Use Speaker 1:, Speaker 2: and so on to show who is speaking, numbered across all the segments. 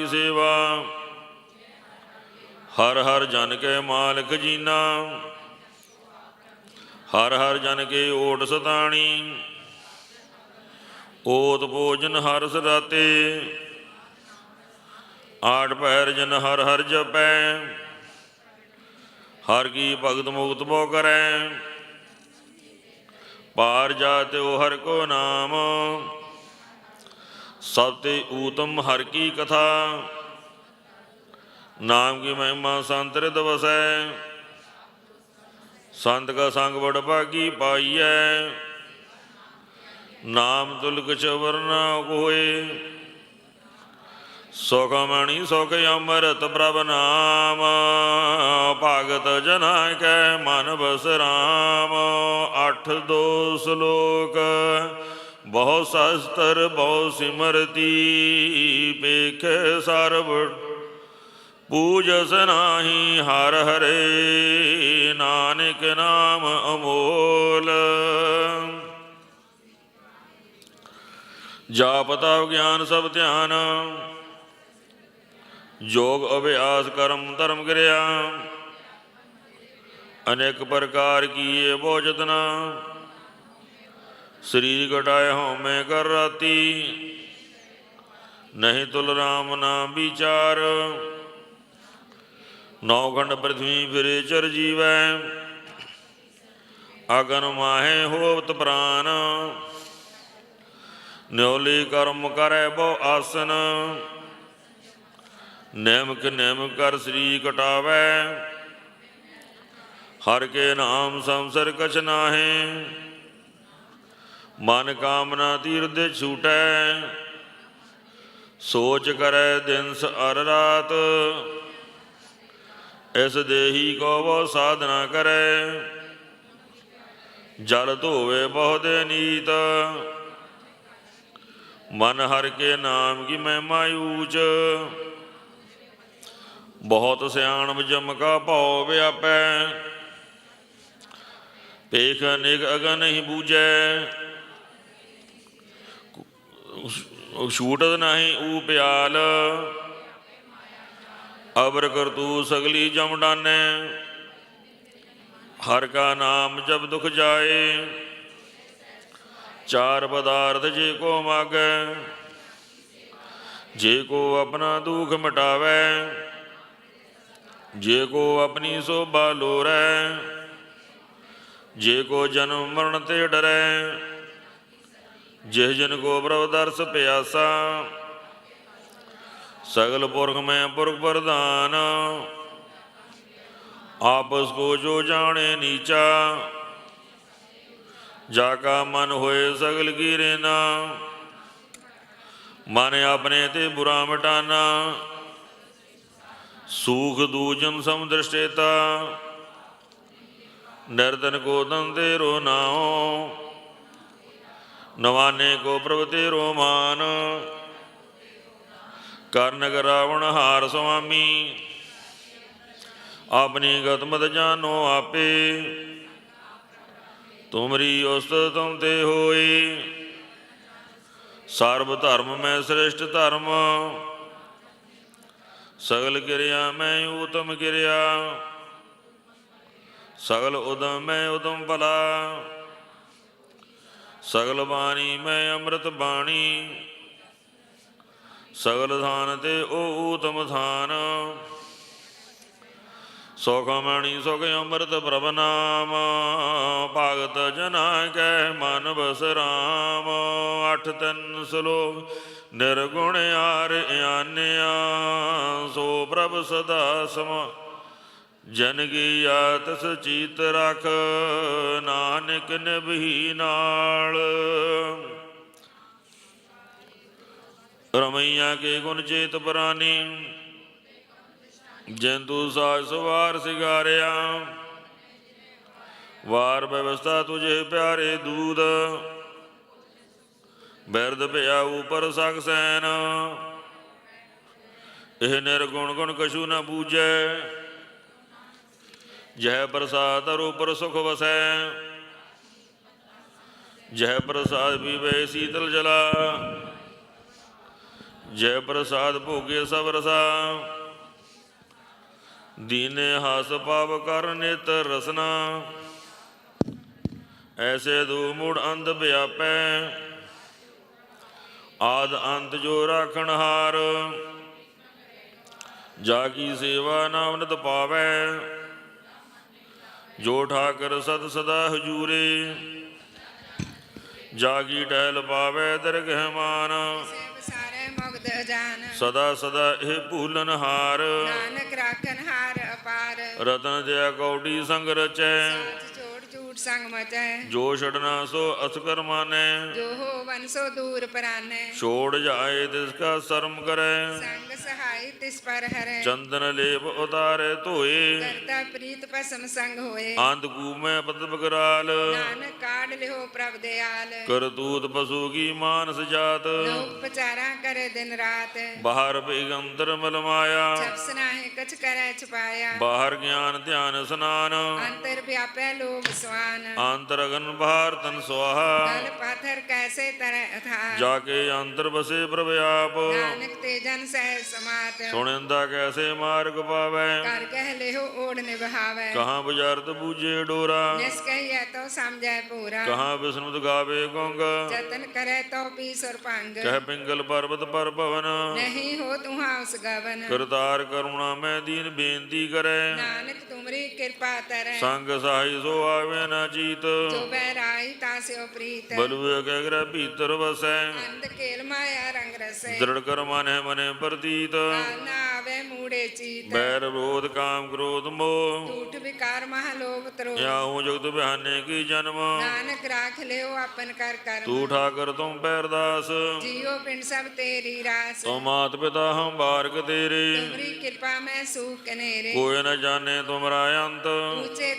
Speaker 1: ਕੀ ਸੇਵਾ। ਹਰ ਹਰ ਜਨ ਕੇ ਮਾਲਕ ਜੀਨਾ। ਹਰ ਹਰ ਜਨ ਕੇ ਓਟ ਸਤਾਣੀ। ਓਤ ਭੋਜਨ ਹਰ ਸਦਾਤੇ। ਆਠ ਪੈਰ ਜਨ ਹਰ ਹਰ ਜਪੈ। ਹਰ ਕੀ ਭਗਤ ਮੁਕਤ ਬੋ ਕਰੈ। ਪਾਰ ਜਾਤੇ ਉਹ ਹਰ ਕੋ ਨਾਮ। ਸਭ ਤੇ ਊਤਮ ਹਰ ਕੀ ਕਥਾ। ਨਾਮ ਕੀ ਮਹਿਮਾ ਸੰਤਰਿਤ ਵਸੈ। ਸੰਤ ਕਾ ਸੰਗ ਬੜ ਭਾਗੀ ਪਾਈਐ। ਨਾਮ ਤੁਲਕ ਕਛ ਵਰਨਾ ਕੋਏ ਸੁਖ ਮਣੀ ਸੁਖ ਅੰਮ੍ਰਿਤ ਪ੍ਰਭ ਨਾਮ। ਭਗਤ ਜਨਾ ਕੈ ਮਨ ਬਸ ਰਾਮ। ਅਠ ਦੋ ਸ਼ਲੋਕ ਬਹੁ ਸ਼ਸਤਰ, ਬਹੁ ਸਿਮਰਤੀ ਪੇਖ ਸਰਬ ਪੂਜਸ ਨਾਹੀ ਹਰ ਹਰੇ, ਨਾਨਕ ਨਾਮ ਅਮੋਲ। ਜਾਪਤਾ ਗਿਆਨ ਸਭ ਧਿਆਨ। ਯੋਗ ਅਭਿਆਸ ਕਰਮ ਧਰਮ ਕਿਰਿਆ। ਅਨੇਕ ਪ੍ਰਕਾਰ ਕੀਏ ਬੋ ਸਰੀਰ ਘਟਾਏ ਹਉਮੈ ਕਰ ਰਾਤੀ। ਨਹੀਂ ਤੁਲ ਰਾਮ ਨਾਮ ਵਿਚਾਰ। ਨੌ ਖੰਡ ਪ੍ਰਥਵੀ ਫਿਰੇ ਚਰ ਜੀਵੈ। ਅਗਨ ਮਾਹੇ ਹੋਵਤ ਪ੍ਰਾਨ। ਨਿਉਲੀ ਕਰਮ ਕਰੈ ਬਹੁ ਆਸਨ। ਨਿਮਕ ਨੇਮ ਕਰ ਸ੍ਰੀ ਕਟਾਵੈ। ਹਰ ਕੇ ਨਾਮ ਸੰਸਰ ਕਛ ਨਾਹੇ। ਮਨ ਕਾਮਨਾ ਤੀਰਦੇ ਛੂਟੈ, ਸੋਚ ਕਰੈ ਦਿਨ ਅਰ ਰਾਤ। ਇਸ ਦੇਹੀ ਕੋ ਬੋ ਸਾਧਨਾ ਕਰੈ, ਜਲ ਧੋਵੇ ਬਹੁਦੇ ਨੀਤ। ਮਨ ਹਰ ਕੇ ਨਾਮ ਕੀ ਮਹਿਮਾ ਊਚ, ਬਹੁਤ ਸਿਆਣਪ ਜਮਕਾ ਭਉ ਵਿਆਪੈ। ਪੇਖ ਨਿਗ ਅਗਨ ਹੀ ਬੂਝੈ ਛੂਟਤ ਨਹੀਂ ਊ ਪਿਆਲ। ਅਬਰ ਕਰਤੂ ਸਗਲੀ ਜਮਡਾਨੇ ਹਰ ਕਾ ਨਾਮ ਜਬ ਦੁਖ ਜਾਏ। ਚਾਰ ਪਦਾਰਥ ਜੇ ਕੋ ਮਾਗੈ, ਜੇ ਕੋ ਆਪਣਾ ਦੁਖ ਮਿਟਾਵੈ। ਜੇ ਕੋ ਆਪਣੀ ਸੋਭਾ ਲੋਰੈ, ਜੇ ਕੋ ਜਨਮ ਮਰਨ ਤੇ ਡਰੈ। ਜਿਹ ਜਨ ਕੋ ਪ੍ਰਭ ਦਰਸ ਪਿਆਸਾ, ਸਗਲ ਪੁਰਖ ਮੈਂ ਪੁਰਖ ਪ੍ਰਧਾਨ। ਆਪਸ ਕੋ ਜੋ ਜਾਣੇ ਨੀਚਾ, ਜਾ ਕਾ ਮਨ ਹੋਏ ਸਗਲ ਕੀ ਰੇਨਾ ਮਨ ਆਪਣੇ ਤੇ ਬੁਰਾ ਮਿਟਾਨਾ, ਸੂਖ ਦੂਜਮ ਸਮਦ੍ਰਿਸ਼ਟੇਤਾ ਨਿਰਦਨ ਕੋ ਦੰਦੇ ਰੋ ਨਾਉ। ਨਵਾਨੇ ਕੋ ਪ੍ਰਭ ਤੇ ਰੋਮਾਨ। ਕਰਨ ਰਾਵਣ ਹਾਰ ਸੁਆਮੀ ਆਪਣੀ ਗਤਮਤ ਜਾਨੋ ਆਪੇ। ਤੁਮਰੀ ਉਸਤ ਤੁਮ ਤੇ ਹੋਈ। ਸਰਬ ਧਰਮ ਮੈਂ ਸ੍ਰੇਸ਼ਟ ਧਰਮ। ਸਗਲ ਕਿਰਿਆ ਮੈਂ ਉਤਮ ਕਿਰਿਆ। ਸਗਲ ਉਦਮ ਮੈਂ ਉਦਮ ਭਲਾ। ਸਗਲ ਬਾਣੀ ਮੈਂ ਅੰਮ੍ਰਿਤ ਬਾਣੀ। ਸਗਲ ਥਾਨ ਤੇ ਉਹ ਊਤਮ ਥਾਨ। ਸੁਖ ਸੁਖ ਅੰਮ੍ਰਿਤ ਪ੍ਰਭ ਨਾਮ। ਭਗਤ ਜਨਾ ਕੈ ਮਨ ਬਸ ਰਾਮ। ਅਠ ਤਿੰਨ ਸ਼ਲੋਕ ਨਿਰਗੁਣ ਆਰ ਆਨਿਆ ਸੋ ਪ੍ਰਭ ਸਦਾ ਸਮਾ ਜਨ ਕੀ ਆਤਸ ਚੀਤ ਰਖ, ਨਾਨਕ ਨਿਭੀ ਨਾਲ। ਰਮਈਆ ਕੇ ਗੁਣ ਚੇਤ ਪਰਾਨੀ ਜੰਤੂ ਸਾਜ ਸਵਾਰ ਸਿਗਾਰਿਆ। ਵਾਰ ਵਿਵਸਥਾ ਤੁਝੇ ਪਿਆਰੇ ਦੂਦ ਬਿਰਦ ਭਿਆ ਉਪਰ ਸਖ ਸੈਨ। ਇਹ ਨਿਰਗੁਣ ਗੁਣ ਕਛੂ ਨਾ ਬੂਝੈ ਜਹ ਪ੍ਰਸਾਦ ਰੂਪਰ ਸੁਖ ਵਸੈ। ਜਹ ਪ੍ਰਸਾਦ ਪੀਵੇ ਸੀਤਲ ਜਲਾ। ਜੈ ਪ੍ਰਸਾਦ ਭੋਗੇ ਸਭ ਰਸਾ। ਦੀਨੇ ਹਸ ਪਾਵ ਕਰ ਨਿਤ ਰਸਨਾ। ਐਸੇ ਦੂ ਮੂੜ ਅੰਧ ਵਿਆਪੈ। ਆਦ ਅੰਤ ਜੋ ਰਾਖਣ ਹਾਰ। ਜਾ ਕੀ ਸੇਵਾ ਨਾਮਨਤ ਪਾਵੈ। ਜੋ ਠਾਕਰ ਸਦ ਸਦਾ ਹਜੂਰੇ ਜਾਗੀ ਟਹਿਲ ਪਾਵੈ ਦਰਗਹਿ ਮਾਨ
Speaker 2: ਸੇਵ ਸਾਰੇ ਮੁਗਦ ਜਾਨ।
Speaker 1: ਸਦਾ ਸਦਾ ਇਹ ਭੂਲਨ ਹਾਰ।
Speaker 2: ਨਾਨਕ ਰਾਖਨ ਹਾਰ ਅਪਾਰ।
Speaker 1: ਰਤਨ ਦਿਆ ਕੌਡੀ ਸੰਗ ਰਚੈ।
Speaker 2: ਝੂਠ ਸੰਗ ਮਚੈ
Speaker 1: ਜੋ ਛੜਨਾ ਸੋ ਅਸਕਰ ਮਾਨੈ
Speaker 2: ਜੋ ਹੋ ਵਨਸੋ ਦੂਰ ਪਰਾਨੈ
Speaker 1: ਛੋੜ ਜਾਏ ਤਿਸ ਕਾ ਸ਼ਰਮ ਕਰੈ
Speaker 2: ਸੰਗ ਸਹਾਈ ਤਿਸ ਪਰ ਹਰੈ
Speaker 1: ਚੰਦਨ ਲੇਪ ਉਤਾਰੇ ਧੋਏ
Speaker 2: ਕਰਤਾ ਪ੍ਰੀਤ ਪਸਮ ਸੰਗ ਹੋਏ
Speaker 1: ਅੰਧ ਕੂਮੈ ਪਤਪ ਕਰਾਲ
Speaker 2: ਨਾਨਕ ਕਾਢ ਲਿਓ ਪ੍ਰਭ ਦਿਆਲ
Speaker 1: ਕਰਤੂਤ ਪਸ਼ੂ ਕੀ ਮਾਨਸ ਜਾਤ
Speaker 2: ਲੋਕ ਪਚਾਰਾ ਕਰੇ ਦਿਨ ਰਾਤ
Speaker 1: ਬਾਹਰ ਬੇਗੰਤਰ ਮਲ ਮਾਇਆ
Speaker 2: ਜਪਸ ਨਾਹਿ ਕਛ ਕਰੈ ਛੁਪਾਇਆ
Speaker 1: ਬਾਹਰ ਗਿਆਨ ਧਿਆਨ ਸਨਾਨ
Speaker 2: ਅੰਤਰ ਵਿਆਪੈ ਲੋਭ ਸਵਾਨ
Speaker 1: ਅੰਤਰ ਅਗਨ ਬਾਹਰ ਤਨ ਸੁਆਹਾ।
Speaker 2: ਗਲ ਪਾਥਰ ਕੈਸੇ ਤਰੈ ਅਥਾ
Speaker 1: ਜਾ ਕੇ ਅੰਤਰ ਬਸੇ ਪ੍ਰਭ ਆਪ।
Speaker 2: ਨਾਨਕ ਤੇ ਜਨ ਸਹਿ ਸਮਾਤ
Speaker 1: ਸੁਣਿੰਦਾ ਕੈਸੇ ਮਾਰਗ ਪਾਵੈ।
Speaker 2: ਕਰ ਕਹਿ ਲਿਓ ਓੜ ਨਿਭਾਵੈ।
Speaker 1: ਕਹਾਂ ਬੁਝਾਰਤ ਬੂਝੇ ਡੋਰਾ।
Speaker 2: ਜਿਸ ਕਹੀਐ ਤੋ ਸਮਝੈ ਪੂਰਾ
Speaker 1: ਕਹਾਂ ਬਿਸਨੁਤ ਗਾਵੇ ਗੰਗ।
Speaker 2: ਜਤਨ ਕਰੈ ਤੋ ਪੀ ਸੁਰ ਭੰਗ।
Speaker 1: ਕਹਿ ਪਿੰਗਲ ਪਰਬਤ ਪਰ ਭਵਨ।
Speaker 2: ਨਹੀਂ ਹੋ ਤੁਹਾ ਉਸ ਗਵਨ।
Speaker 1: ਕਰਤਾਰ ਕਰੁਣਾ ਮੈਂ ਦੀਨ ਬੇਨਤੀ ਕਰੈ।
Speaker 2: ਨਾਨਕ ਤੁਮਰੀ ਕਿਰਪਾ ਤਰੈ।
Speaker 1: ਸੰਗ ਸਾਈ ਸੋ ਆਵੇ ਨਾ ਜੀਤ।
Speaker 2: ਜੋ ਬਹਿਰਾਈ ਤਾਸਿਓ ਪ੍ਰੀਤ।
Speaker 1: ਬਲਵੇ ਕਹਿ ਗ੍ਰਹਿ ਭੀਤਰ ਵਸੈ।
Speaker 2: ਅੰਧ ਕੇਲ ਮਾਇਆ ਰੰਗ ਰਸੈ।
Speaker 1: ਦ੍ਰਿੜ ਕਰ ਮਨੈ ਮਨੇ ਪ੍ਰਤੀਤ।
Speaker 2: ਕਾਲ ਨਾ ਆਵੇ ਮੂੜੇ ਚੀਤ।
Speaker 1: ਬੈਰ ਵਿਰੋਧ ਕਾਮ ਕ੍ਰੋਧ ਮੋਹ।
Speaker 2: ਟੂਟ ਵਿਕਾਰ ਮਹ ਲੋਭ ਤਰੋ
Speaker 1: ਯਾਉ ਜਗਤ ਬਿਹਾਨੇ ਕੀ ਜਨਮ।
Speaker 2: ਨਾਨਕ ਰਾਖ ਲਿਓ ਆਪਨ ਕਰ ਕਰਮ।
Speaker 1: ਤੂੰ ਠਾਕਰ ਤੁਮ ਪੈਰਦਾਸ।
Speaker 2: ਜੀਉ ਪਿੰਡ ਸਭ ਤੇਰੀ ਰਾਸ।
Speaker 1: ਤੋ ਮਾਤ ਪਿਤਾ ਹਮ ਬਾਰਕ ਤੇਰੇ।
Speaker 2: ਤੁਮਰੀ ਕਿਰਪਾ ਮੈਂ ਸੂਖ ਕਨੇਰੇ।
Speaker 1: ਕੋਈ ਨ ਜਾਣੇ ਤੁਮਰਾ ਅੰਤ।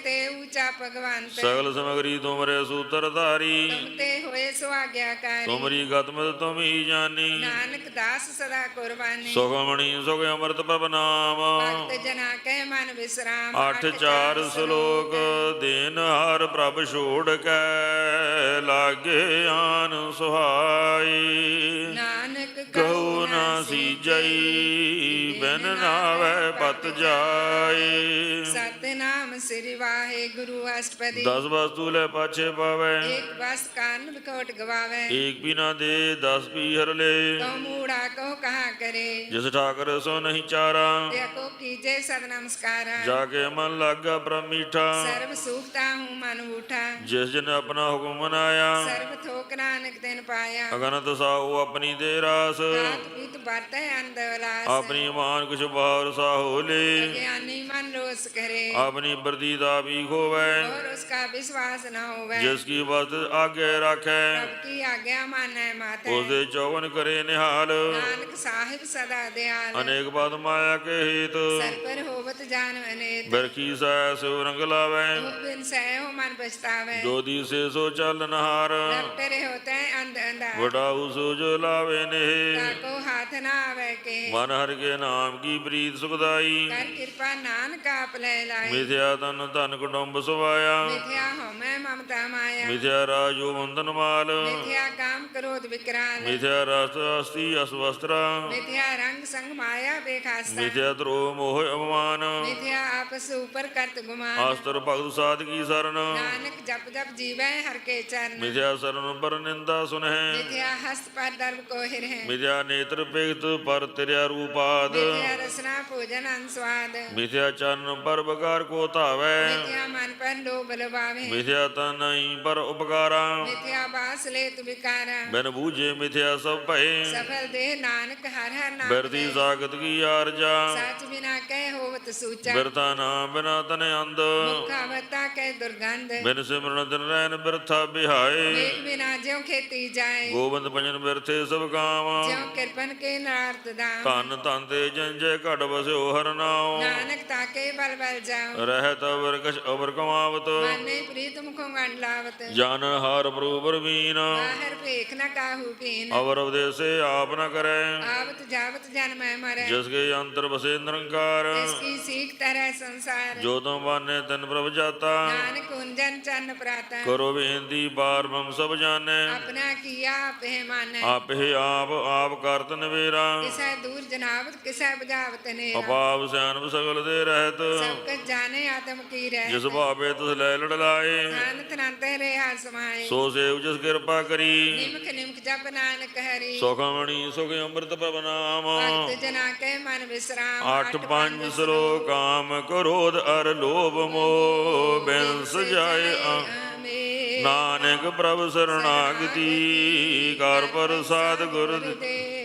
Speaker 2: ਤੇ ਊਚਾ ਭਗਵੰਤ।
Speaker 1: ਸਗਲ ਸਮਗਰੀ ਤੁਮਰੇ ਸੂਤਰ ਧਾਰੀ
Speaker 2: ਤੁਮ ਤੇ ਹੋਏ ਸੋ ਆਗਿਆਕਾਰੀ
Speaker 1: ਤੁਮਰੀ ਗਤਮਤ ਤੁਮ ਹੀ ਜਾਨੀ।
Speaker 2: ਨਾਨਕ ਦਾਸ ਸਦਾ ਕੁਰਬਾਨੀ।
Speaker 1: ਸੁਖਮਣੀ ਸੁਖ ਅੰਮ੍ਰਿਤ ਪ੍ਰਭ ਨਾਮ।
Speaker 2: ਭਗਤ ਜਨਾ ਕੈ ਮਨ ਵਿਸਰਾਮ।
Speaker 1: ਅੱਠ ਚਾਰ ਸ਼ਲੋਕ ਦੇਨ ਹਰ ਪ੍ਰਭ ਛੋੜ ਕੇ ਲਾਗੇ ਆਨ ਸੁਹਾਈ।
Speaker 2: ਨਾਨਕ
Speaker 1: ਕਹੂ ਨਾ ਸੀਜਈ ਬਿਨ ਨਾਵੇ ਪਤ ਜਾਏ
Speaker 2: ਸਤਨਾਮ ਸ੍ਰੀ ਵਾਹਿਗੁਰੂ ਅਸ਼ਟਪਦੀ।
Speaker 1: ਦਸ ਵਸਤੂ ਲੈ ਪਾਛੇ ਪਾਵੇ।
Speaker 2: ਇੱਕ ਬਸ ਕਾਨ ਵਿਕੋਟ ਗਵਾਵੇ।
Speaker 1: ਏਕ ਬਿਨਾ ਦੇ 10 ਪੀ ਹਰ ਲੈ।
Speaker 2: ਤੋ ਮੂੜਾ ਕੋ ਕਹਾ ਕਰੇ।
Speaker 1: ਜਿਸ ਠਾਕਰ ਸੋ ਨਹੀਂ ਚਾਰਾ।
Speaker 2: ਤੇ ਕੋ ਕੀਜੇ ਸਦ ਨਮਸਕਾਰਾ।
Speaker 1: ਜਾ ਕੇ ਮਨ ਲਾਗਾ ਬ੍ਰਹਮ ਮੀਠਾ
Speaker 2: ਸਰਬ ਸੁਖਤਾ ਹੂੰ ਮਨ ਉਠਾ
Speaker 1: ਜਿਸ ਜਨ ਆਪਣਾ ਹੁਕਮ ਮਨਾਇਆ।
Speaker 2: ਸਰਬ ਥੋਕ ਨਾਨਕ ਦਿਨ ਪਾਇਆ।
Speaker 1: ਅਗਨਤ ਸਾਹੂ ਆਪਣੀ ਦੇ ਰਾਸ।
Speaker 2: ਰਾਤ ਪੀਤ ਵਰਤੈ ਵਿਲਾਸ
Speaker 1: ਆਪਣੀ ਮਾਨ ਕੁਛ ਬਾਹਰ ਸਾਹੋ ਲੇ।
Speaker 2: ਗਿਆਨੀ ਮਨ ਰੋਸ ਕਰੇ।
Speaker 1: ਆਪਣੀ ਬਰਦੀ ਦਾ ਵੀ ਖੋਵੈ
Speaker 2: और उसका विश्वास न होवे
Speaker 1: ਜਿਸ ਕੀ ਬਸ ਆਗੇ ਰੱਖੈ
Speaker 2: प्रभु की आज्ञा माने माते
Speaker 1: ਉਸ ਦੇ ਚੌਵਨ ਕਰੇ ਨਿਹਾਲ
Speaker 2: नानक साहिब सदा दयाल
Speaker 1: ਅਨੇਕ ਬਾਤ ਮਾਇਆ ਕੇ ਹੀਤ
Speaker 2: सर पर होवत जान अनेत
Speaker 1: ਬਰਖੀ ਸੈ ਸਿਵ ਰੰਗ ਲਾਵੈ
Speaker 2: तो बिन सहो मन पछतावे
Speaker 1: ਜੋ ਦੀ ਸੇ ਸੋ ਚੱਲ ਨਹਾਰ
Speaker 2: डॉक्टर होते अंध अंधा
Speaker 1: ਵਡਾਉ ਸੋ ਜੋ ਲਾਵੇ ਨੇ
Speaker 2: ताको हाथ ना आवे के
Speaker 1: ਮਨ ਹਰ ਕੇ ਨਾਮ ਕੀ ਪ੍ਰੀਤ ਸੁਖਦਾਈ
Speaker 2: कर कृपा नानक आप ले लाई
Speaker 1: ਮਿਥਿਆ ਤਨ ਧਨ ਕੁਟੁੰਬ ਸੁਵਾਇਆ।
Speaker 2: ਮਿਥਿਆ ਹਉਮੈ ਮਮਤਾ ਮਾਇਆ
Speaker 1: ਮਿਥਿਆ ਰਾਜੋ ਬੰਧਨ ਮਾਲ।
Speaker 2: ਮਿਥਿਆ ਕਾਮ ਕ੍ਰੋਧ ਵਿਕਰਾਲ।
Speaker 1: ਮਿਥਿਆ ਰਸ ਅਸਤੀ ਅਸਵਸਤਰਾ
Speaker 2: ਮਿਥਿਆ ਰੰਗ ਸੰਗ ਮਾਇਆ ਬੇਖਾਸਾ।
Speaker 1: ਮਿਥਿਆ ਦਰੋ ਮੋਹ ਅਪਮਾਨ
Speaker 2: ਮਿਥਿਆ ਆਪਸ ਉਪਰ ਕਰਤ ਗੁਮਾਨ।
Speaker 1: ਆਸਤਰ ਭਗਤ ਸਾਧ ਕੀ ਸਰਨ।
Speaker 2: ਨਾਨਕ ਜਪ ਜਪ ਜੀਵੈ ਹਰ ਕੇ ਚਰਨ।
Speaker 1: ਮਿਥਿਆ ਸਰਨ ਪਰ ਨਿੰਦਾ ਸੁਨਹਿ।
Speaker 2: ਮਿਥਿਆ ਹਸਤ ਪਰ ਦਰਬ ਕੋ ਹਿਰਹਿ
Speaker 1: ਮਿਥਿਆ ਨੇਤਰ ਪੇਖਤ ਪਰ ਤੇਰਿਆ ਰੂਪਾਦ
Speaker 2: ਮਿਥਿਆ ਰਸਨਾ ਭੋਜਨ ਅਨਸਵਾਦ
Speaker 1: ਮਿਥਿਆ ਚਰਨ ਪਰ ਬਗਾਰ ਉਪਕਾਰ ਕੋ ਧਾਵੈ।
Speaker 2: ਮਿਥਿਆ ਮਨ ਪਨ ਲੋਭ ਲਵਾਵੇ
Speaker 1: ਮਿਥਿਆ ਤਾਂ ਨਹੀਂ ਪਰ ਉਪਕਾਰਾ।
Speaker 2: ਮਿਥਿਆ ਬਾਸ ਲੈ ਤੁ ਵਿਕਾਰਾ।
Speaker 1: ਬਿਨ ਬੂਝੇ ਮਿਥਿਆ ਸਭ ਭਏ।
Speaker 2: ਸਫਲ ਦੇ ਨਾਨਕ ਹਰ ਹਰ
Speaker 1: ਨਾਮ
Speaker 2: ਬਿਰਦੀ
Speaker 1: ਜਾਗਤ ਕੀ ਆਰਜਾ
Speaker 2: ਸੱਚ ਬਿਨਾ ਕਹਿ ਹੋਵਤ ਸੂਚਾ।
Speaker 1: ਬਿਰਤਾ ਨਾਮ ਬਿਨਾ ਤਨ ਅੰਧ।
Speaker 2: ਮੁਖਾ ਵਤਾ ਦੁਰਗੰਧ।
Speaker 1: ਬਿਨ ਸਿਮਰਨ ਦਿਨ ਰਹਿਨ ਬਿਰਥਾ ਬਿਹਾਏ।
Speaker 2: ਬਿਨਾ ਜਿਉ ਖੇਤੀ ਜਾਏ।
Speaker 1: ਗੋਬਿੰਦ ਭਜਨ ਬਿਰਥੇ ਸਭ ਕਾਮ
Speaker 2: ਜਿਉ ਕਿਰਪਨ ਕੇ ਨਾਰਤ ਦਾ
Speaker 1: ਧਨ ਧਨ ਜੰਜੇ ਘਟ ਵਸਿਓ ਹਰ ਨਾਮ
Speaker 2: ਨਾਨਕ ਤਾਕੇ ਬਲ ਬਲ ਜਾ
Speaker 1: ਰਹਿਤ ਵਰਗਸ਼ ਅਵਰ ਕਮਾਵਤ
Speaker 2: ਮਨੇ ਪ੍ਰੀਤ ਮੁਖੋਂ ਗੰਡ ਲਾਵਤ।
Speaker 1: ਜਾਨ ਹਰ ਪ੍ਰਭੂ ਪਰਵੀਨ
Speaker 2: ਬਾਹਰ ਭੇਖ ਨਾ ਕਾਹੂ ਪੀਨ
Speaker 1: ਅਵਰ ਉਪਦੇਸੇ ਆਪ ਨਾ ਕਰੇ।
Speaker 2: ਆਵਤ ਜਾਵਤ ਜਨ ਮੈਂ ਮਰੇ।
Speaker 1: ਜਿਸ ਕੇ ਅੰਤਰ ਬਸੇ ਨਿਰੰਕਾਰ।
Speaker 2: ਜਿਸ ਕੀ ਸੀਖ ਤਰੈ ਸੰਸਾਰ।
Speaker 1: ਜੋ ਤੋ ਬਾਨੇ ਤਨ ਪ੍ਰਭ ਜਾਤਾ।
Speaker 2: ਨਾਨਕ ਕੁੰਜਨ ਚੰਨ ਪ੍ਰਾਤਾ।
Speaker 1: ਕਰੋ ਵੇਂਦੀ ਬਾਰ ਬਮ ਸਭ ਜਾਣੈ।
Speaker 2: ਆਪਣਾ ਕੀਆ ਆਪੇ ਮਾਨੈ।
Speaker 1: ਆਪੇ ਆਪ ਆਪ ਕਰਤ ਨਵੇਰਾ।
Speaker 2: ਕਿਸੈ ਦੂਰ ਜਨਾਵਤ ਕਿਸੈ ਬੁਝਾਵਤ ਨੇ
Speaker 1: ਅਪਾਪ ਸਿਆਨਬ ਸਗਲ ਦੇ ਰਹਿਤ।
Speaker 2: ਸਭ ਕਜ ਜਾਣੇ ਆਤਮ ਕੀ ਰਹਿ
Speaker 1: ਜਿਸ ਭਾਵੇ ਤੁਸ ਲੈ ਲੜ ਲਾਏ
Speaker 2: ਨਾਨਕ ਨੰਤੇ ਰਹਾ ਸਮਾਏ।
Speaker 1: ਸੋ ਸੇਵ ਜਿਸ ਕਿਰਪਾ ਕਰੀ।
Speaker 2: ਨਿਮਕ ਨਿਮਕ ਜਪ ਨਾਨਕ ਹਰੀ।
Speaker 1: ਸੁਖਮਣੀ ਸੁਖ ਅੰਮ੍ਰਿਤ ਪ੍ਰਭ ਨਾਮ।
Speaker 2: ਭਗਤ ਜਨਾ ਕੇ ਮਨ ਵਿਸਰਾਮ।
Speaker 1: ਅੱਠ ਪੰਜ ਸ਼ਲੋਕਾਮ ਕ੍ਰੋਧ ਅਰ ਲੋਭ ਮੋਹ। ਬਿਨਸ ਜਾਏ ਆ
Speaker 2: ਆਮੇਨ।
Speaker 1: ਨਾਨਕ ਪ੍ਰਭ ਸਰਣਾਗਤੀ ਕਰ ਪ੍ਰਸਾਦ ਗੁਰ
Speaker 2: ਗੁਰਦੇਵ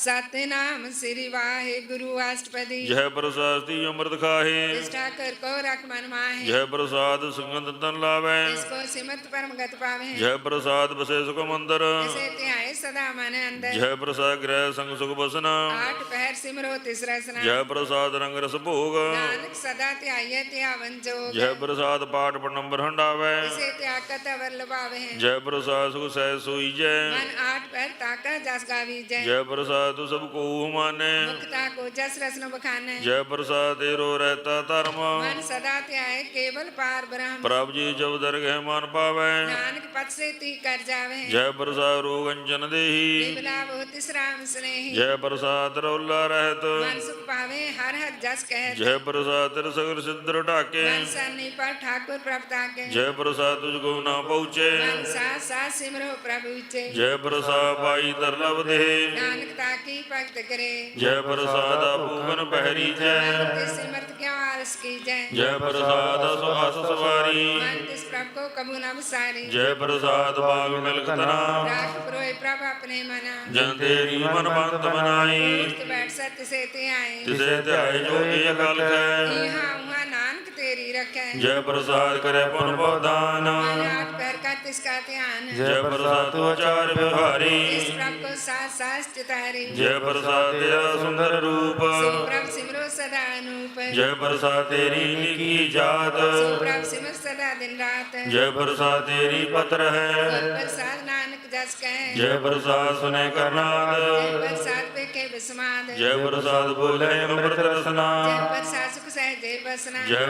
Speaker 2: ਸਤਿਨਾਮ ਸ੍ਰੀ ਵਾਹਿਗੁਰੂ ਅਸ਼ਟਪਦੀ
Speaker 1: ਜਹ ਪ੍ਰਸਾਦੀ ਅੰਮ੍ਰਿਤ ਖਾਹੇ
Speaker 2: ਨਿਸ਼ਠਾ ਕਰ ਕੋ ਰਖ ਮਨ ਮਾਹੇ
Speaker 1: ਜਹ ਪ੍ਰਸਾਦ ਸੁਗੰਧ ਤਨ ਲਾਵੇ
Speaker 2: ਇਸਕੋ ਸਿਮਤ ਪਰਮ ਗਤ ਪਾਵੇ
Speaker 1: ਜਹ ਪ੍ਰਸਾਦ ਬਸੇ ਸੁਖ ਮੰਦਰ
Speaker 2: ਇਸੇ ਧਿਆਏ ਸਦਾ ਮਨ ਅੰਦਰ
Speaker 1: ਜਹ ਪ੍ਰਸਾਦ ਗ੍ਰਹਿ ਸੰਗ ਸੁਖ ਬਸਨਾ
Speaker 2: ਆਠ ਪਹਿਰ ਸਿਮਰੋ ਤਿਸ ਰਸਨਾ
Speaker 1: ਜਹ ਪ੍ਰਸਾਦ ਰੰਗ ਰਸ ਭੋਗ
Speaker 2: ਨਾਨਕ ਸਦਾ ਧਿਆਈਏ ਧਿਆਵਨ ਜੋਗ
Speaker 1: ਜਹ ਪ੍ਰਸਾਦ ਪਾਠ ਪਨੰਬਰ ਹੰਡਾਵੇ
Speaker 2: ਇਸੇ ਧਿਆਕਤ ਅਵਰ ਲਵਾਵੇ
Speaker 1: ਜੈ ਪ੍ਰਸਾਦ ਸੁਖ ਸਹਿ ਸੋਈ ਜੈ
Speaker 2: ਮਨ ਆਠ ਪਹਿਰ ਤਾਕਾ ਜਸ ਗਾਵੀ ਜੈ
Speaker 1: ਜੈ ਪ੍ਰਸਾਦ ਸਭ ਕੋ
Speaker 2: ਰਸਨ ਬਖਾਨੇ।
Speaker 1: ਜੈ ਪ੍ਰਸਾਦ
Speaker 2: ਮਨ ਸਦਾ
Speaker 1: ਜੀ ਜਬ
Speaker 2: ਕਰ ਜਾਵੇ।
Speaker 1: ਜੈ ਪ੍ਰਸਾਦ
Speaker 2: ਰਾਮ ਸਨੇਹੀ।
Speaker 1: ਜੈ ਪ੍ਰਸਾਦ ਜੈ ਪ੍ਰਸਾਦ ਢਾਕੇ। ਜੈ ਪ੍ਰਸਾਦ ਤੁਝ ਕੋ ਨਾ ਪਹੁੰਚੇ।
Speaker 2: ਸਾ ਸਿਮਰੋ ਪ੍ਰਭੂ ਤਾਕੀ ਭਗਤ ਕਰੇ?
Speaker 1: ਜੈ ਪ੍ਰਸਾਦ ਪੂਵਨ ਪਹਿਰੀ ਜੈ।
Speaker 2: ਤੇ ਸਿਮਰਤ ਆਲਸ ਕੀ ਜੈ?
Speaker 1: ਜੈ ਪ੍ਰਸਾਦ ਸੁਹਾਸ ਸਵਾਰੀ।
Speaker 2: ਮਨ ਤਿਸ ਪ੍ਰਭ ਕੋ ਕਬੂ ਨ ਵਿਸਾਰੀ।
Speaker 1: ਜੈ ਪ੍ਰਸਾਦ ਬਾਗ ਮਿਲਕ ਤਨਾ।
Speaker 2: ਰਾਖ ਪਰੋਏ ਪ੍ਰਭ ਆਪਣੇ ਮਨਾ।
Speaker 1: ਜਨ ਤੇਰੀ ਮਨ ਬੰਤ
Speaker 2: ਉਸਤ ਬੈਠ ਸਤ ਤਿਸੇ ਤੇ ਆਏ।
Speaker 1: ਤਿਸੇ ਧਿਆਏ ਜੋ ਇਹ ਗਲ ਹੈ
Speaker 2: ਇਹਾ ਉਹਾ ਨਾਨਕ ਤੇਰੀ ਰਖੈ।
Speaker 1: ਜੈ ਪ੍ਰਸਾਦ ਕਰੇ ਪੁਨ ਬੋਦਾਨ
Speaker 2: ਆਠ ਧਿਆਨ
Speaker 1: ਜੈ ਪ੍ਰਸਾਦ ਤੂ ਆਚਾਰ ਵਿਹਾਰੀ
Speaker 2: ਇਸ ਪ੍ਰਭ ਕੋ ਸਾਸ ਸਾਸ ਚਿਤਾਰੀ
Speaker 1: ਜੈ ਪ੍ਰਸਾਦ ਰੂਪ
Speaker 2: ਸੋ ਪ੍ਰਭ ਸਿਮਰੋ ਸਦਾ ਅਨੂਪ
Speaker 1: ਜੈ ਪ੍ਰਸਾਦ ਤੇਰੀ ਨਿੱਕੀ ਜਾਤ
Speaker 2: ਸੋ ਪ੍ਰਭ ਸਿਮਰ ਸਦਾ ਦਿਨ ਰਾਤ
Speaker 1: ਜੈ ਪ੍ਰਸਾਦ ਤੇਰੀ ਪਤਰ ਹੈ
Speaker 2: ਗੁਰ ਪ੍ਰਸਾਦ ਨਾਨਕ ਜਸ ਕਹਿ
Speaker 1: ਜੈ ਪ੍ਰਸਾਦ ਸੁਨੇ ਕਰਨਾਦ
Speaker 2: ਜੈ ਪ੍ਰਸਾਦ ਪੇਖੇ ਬਿਸਮਾਦ
Speaker 1: ਜੈ ਪ੍ਰਸਾਦ ਬੋਲੇ ਅੰਮ੍ਰਿਤ ਰਸਨਾ
Speaker 2: ਜੈ ਪ੍ਰਸਾਦ ਸੁਖ ਸਹਿਜੇ ਬਸਨਾ
Speaker 1: ਜੈ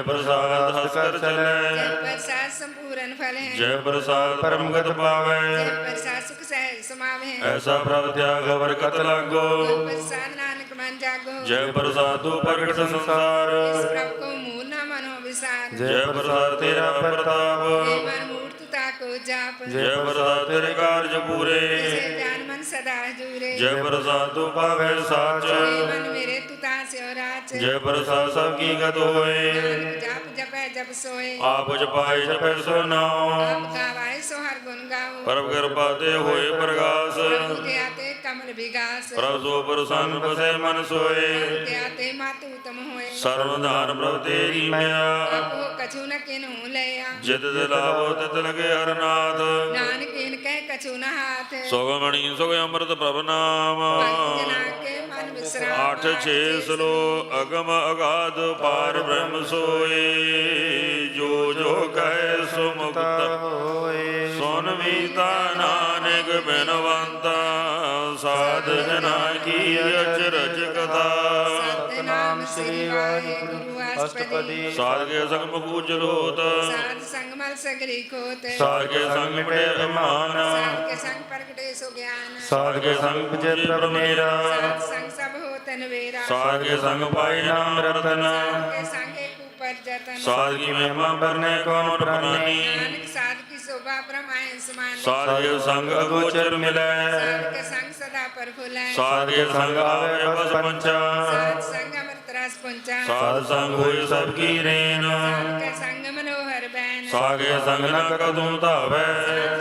Speaker 1: ਪ੍ਰਸਾਦ
Speaker 2: ਪ੍ਰਸਾਦ
Speaker 1: ਪ੍ਰਸਾਦ ਪਰਮਗਤ ਪਾਵੇ।
Speaker 2: ਪ੍ਰਸਾਦ ਸੁਖ ਸਹਿਜ ਸਮਾਵੇ
Speaker 1: ਐਸਾ ਪ੍ਰਭ ਤਿਆਗ ਬਰਕਤ ਲਾਗੋ।
Speaker 2: ਗੁਰ ਪ੍ਰਸਾਦ ਨਾਨਕ ਮਨ ਜਾਗੋ।
Speaker 1: ਜੈ ਪ੍ਰਸਾਦ ਤੂ ਪ੍ਰਗਟ ਸੰਸਾਰ।
Speaker 2: ਇਸ ਪ੍ਰਭ ਕੋ ਮੂਲ ਨਾ ਮਨੋ ਵਿਸਾਰ।
Speaker 1: ਜੈ ਪ੍ਰਸਾਦ ਤੇਰਾ ਪ੍ਰਤਾਪ।
Speaker 2: ਮਨ ਮੂਰਤ ਤਾਕੋ ਜਾਪ।
Speaker 1: ਜੈ ਪ੍ਰਸਾਦ ਤੇਰੇ ਕਾਰਜ ਪੂਰੇ।
Speaker 2: ਸਦਾ ਜੂਰੇ
Speaker 1: ਜੈ ਪ੍ਰਸਾਦ ਤੂ ਪਾਵੇ ਸਾਚ।
Speaker 2: ਇਹ ਮਨ ਮੇਰੇ ਤੁਤਾ ਸਿਓ ਰਾਚ।
Speaker 1: ਜੈ ਪ੍ਰਸਾਦ ਸਭ ਕੀ ਗਤ ਹੋਏ।
Speaker 2: ਜਪ ਜਪੈ ਜਪ ਸੋਏ।
Speaker 1: ਆਪ ਜਪਾਏ ਜਪੈ ਸੋ ਨਾਮ
Speaker 2: ਆਪ ਗਾਵਾਏ ਸੋ ਹਰ ਗੁਣ ਗਾਵੋ
Speaker 1: ਪਰਮ ਕਿਰਪਾ ਤੇ ਹੋਏ ਪ੍ਰਗਾਸ।
Speaker 2: ਪ੍ਰਭੂ ਤੇ ਆਤੇ ਕਮਲ ਵਿਗਾਸ।
Speaker 1: ਪ੍ਰਭ ਸੋ ਪ੍ਰਸੰਨ ਬਸੇ ਮਨ ਸੋਏ।
Speaker 2: ਤੇ ਆਤੇ ਮਾਤੂ ਉਤਮ ਹੋਏ।
Speaker 1: ਸਰਵ ਧਾਨ ਪ੍ਰਭ ਤੇਰੀ ਮਿਆ।
Speaker 2: ਆਪੋ ਕਛੂ ਨ ਕਿਨਹੂ ਲਿਆ।
Speaker 1: ਜਿਤ ਦੇ ਲਾਭੋ ਤਿਤ ਲਗੇ ਹਰਨਾਥ
Speaker 2: ਨਾਨਕ ਇਨ ਕਛੂ ਨ ਹਾਥ
Speaker 1: ਸੁਗਮਣੀ ਸੁਗ ਅੰਮ੍ਰਿਤ ਪ੍ਰਭ ਨਾਮ।
Speaker 2: ਜਨਾ ਕੇ ਮਨ ਵਿਸਰਾਮ।
Speaker 1: ਸਲੋ ਅਗਮ ਅਗਾਧ ਪਾਰ ਬ੍ਰਹਮ ਸੋਏ। ਜੋ ਜੋ ਕਹੇ ਸੋ ਮੁਕਤ।
Speaker 3: ਹੋਏ
Speaker 1: ਸੁਨ ਵੀਤਾ ਨਾਨਕ ਬਿਨਵੰਤਾ। ਸਾਧ ਜਨਾ ਕੀ ਅਚਰਜ ਕਥਾ।
Speaker 2: ਸ੍ਰੀ ਵਾਹਿਗੁਰੂ ਅਸ਼ਟਪਦੀ
Speaker 1: ਕੇ ਸੰਗ ਮਕੂਚ ਲੋਤ
Speaker 2: ਸਾਧ ਸੰਗ ਮਲ ਸਗਲੀ ਖੋਤ
Speaker 1: ਸਾਧ ਕੇ ਸੰਗ ਮਿਟੇ ਅਭਿਮਾਨ
Speaker 2: ਕੇ ਸੰਗ ਪ੍ਰਗਟੇ ਸੋ ਗਿਆਨ
Speaker 1: ਕੇ ਸੰਗ ਪੁਜੇ ਪ੍ਰਭ ਮੇਰਾ
Speaker 2: ਸਾਧ ਸੰਗ ਸਭ ਹੋ ਤਨ ਵੇਰਾ
Speaker 1: ਕੇ ਸੰਗ ਪਾਈ ਨਾਮ ਰਤਨ
Speaker 2: ਕੇ ਸੰਗ ਉਪਰ ਜਤਨ
Speaker 1: ਸਾਧ ਕੀ ਮਹਿਮਾ ਬਰਨੇ ਕੌਣ ਪ੍ਰਾਨੀ
Speaker 2: ਨਾਨਕ ਸਾਧ ਕੀ ਸ਼ੋਭਾ ਬ੍ਰਹਮਾਇ ਸਮਾਨ
Speaker 1: ਸਾਧ ਕੇ ਸੰਗ ਅਗੋਚਰ ਮਿਲੈ
Speaker 2: ਸਾਧ ਕੇ ਸੰਗ ਸਦਾ ਪਰਫੁਲੈ
Speaker 1: ਸਾਧ ਕੇ ਸੰਗ ਆਵੇ ਬਸ ਪੰਚਾ
Speaker 2: ਸਾਧ ਸੰਗ ਰਸ ਪੁੰਚਾ
Speaker 1: ਸਾਧ ਸੰਗ ਹੋਈ ਸਭ ਕੀ ਰੇਨ।
Speaker 2: ਕੇ ਸੰਗ ਮਨੋਹਰ ਬੈਨ।
Speaker 1: ਕੇ ਸੰਗ ਨ ਕਦੂ ਧਾਵੈ।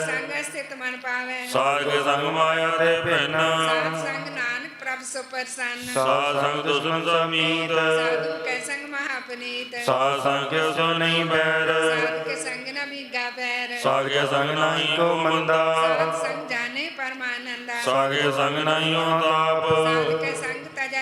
Speaker 2: ਸੰਗ ਸਥਿਤ ਮਨ ਪਾਵੈ।
Speaker 1: ਕੇ ਸੰਗ ਮਾਇਆ ਦੇ ਭਿੰਨ।
Speaker 2: ਸਾਧ ਸੰਗ ਨਾਨਕ ਪ੍ਰਭ ਸੋ ਪ੍ਰਸੰਨ।
Speaker 1: ਸਾਧ ਸੰਗ ਦੁਸਨ ਸਮੀਤ।
Speaker 2: ਸਾਧੂ ਕੈ ਸੰਗ ਮਹਾਪਨੀਤ।
Speaker 1: ਸਾਧ ਸੰਗ ਕੇ ਸੋ ਨਹੀਂ ਬੈਰ।
Speaker 2: ਸਾਧ ਕੇ ਸੰਗ ਨ ਬੀਗਾ ਪੈਰ।
Speaker 1: ਸਾਧ ਕੇ ਸੰਗ ਨਹੀਂ ਕੋ ਮੰਦਾ।
Speaker 2: ਸਾਧ ਸੰਗ ਜਾਣੇ ਪਰਮਾਨੰਦਾ।
Speaker 1: ਸਾਧ ਕੇ ਸੰਗ ਨਹੀਂ ਤਾਪ।
Speaker 2: ਸਾਧ ਕੇ ਸੰਗ